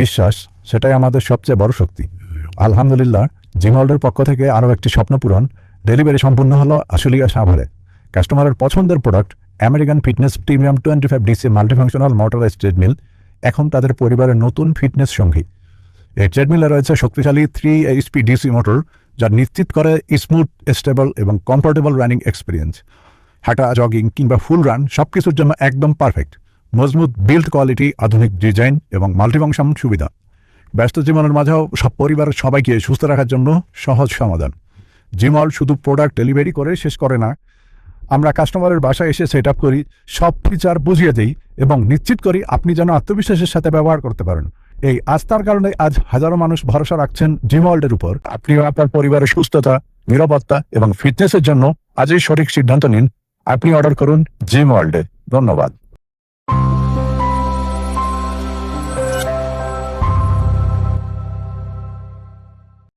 বিশ্বাস, সেটাই আমাদের সবচেয়ে বড় শক্তি। আলহামদুলিল্লাহ জিমওয়ার্ল্ডের পক্ষ থেকে আরও একটি স্বপ্ন পূরণ, ডেলিভারি সম্পূর্ণ হলো আশুলিয়া সাভারে কাস্টমারের পছন্দের product, American fitness premium twenty five DC multifunctional motorized treadmill, এখন তাদের পরিবারের নতুন ফিটনেস সঙ্গী। এই ট্রেডমিলে রয়েছে শক্তিশালী থ্রি এইচপি ডিসি মোটর যা নিশ্চিত করে স্মুথ স্টেবল এবং কমফোর্টেবল রানিং এক্সপিরিয়েন্স হাঁটা জগিং কিংবা ফুল রান সব কিছুর জন্য একদম পারফেক্ট মজবুত বিল্ড কোয়ালিটি আধুনিক ডিজাইন এবং মাল্টিফাংশন সুবিধা। ব্যস্ত জীবনের মাঝেও সব পরিবারের সবাইকে সুস্থ রাখার জন্য সহজ সমাধান। জিমল শুধু প্রোডাক্ট ডেলিভারি করে শেষ করে না, আমরা কাস্টমারের বাসায় এসে সেট আপ করি, সব ফিচার বুঝিয়ে দিই এবং নিশ্চিত করি আপনি যেন আত্মবিশ্বাসের সাথে ব্যবহার করতে পারেন। এই আস্থার কারণে আজ হাজারো মানুষ ভরসা রাখছেন জিমওয়ার্ল্ডের উপর। আপনিও আপনার পরিবারের সুস্থতা, নিরাপত্তা এবং ফিটনেসের জন্য আজই সঠিক সিদ্ধান্ত নিন। আপনি অর্ডার করুন জিম ওয়ার্ল্ডে ধন্যবাদ।